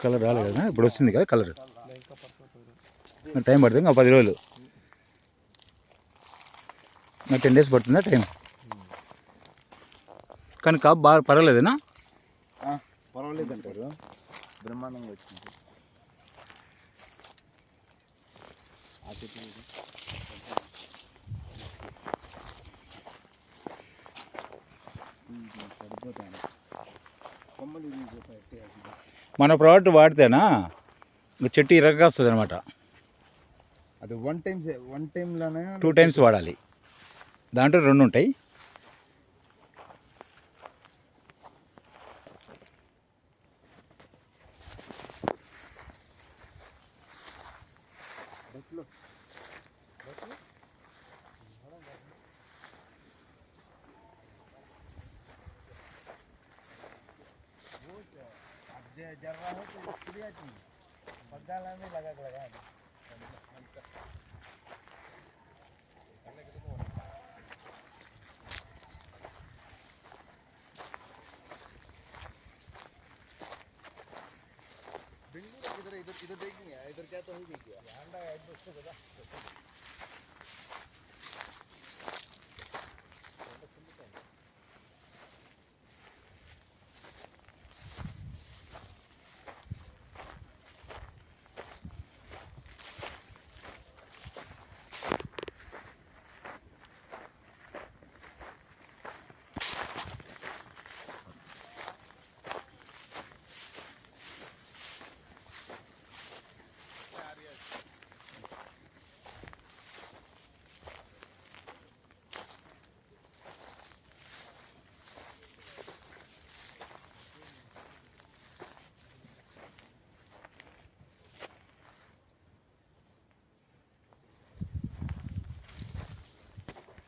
Colour రాలేదు కదా? ఇప్పుడు వచ్చింది కదా కలర్? టైం పడుతుంది ఇంకా పది రోజులు. ఇంకా టెన్ డేస్ పడుతుందా టైం? కానీ కాపు బాగా పర్వాలేదేనా? పర్వాలేదు అంటారు బ్రహ్మాండంగా వచ్చింది. మన ప్రోడక్ట్ వాడితేనా? ఇంకా చెట్టు ఇరగగా వస్తుంది అనమాట అది వన్ టైం వన్ టైంలోనే టూ టైమ్స్ వాడాలి. దాంట్లో రెండు ఉంటాయి. जल रहा है तो क्रिया की बग्गाला में लगा लगा इधर इधर देखेंगे इधर क्या तो हो। नहीं गया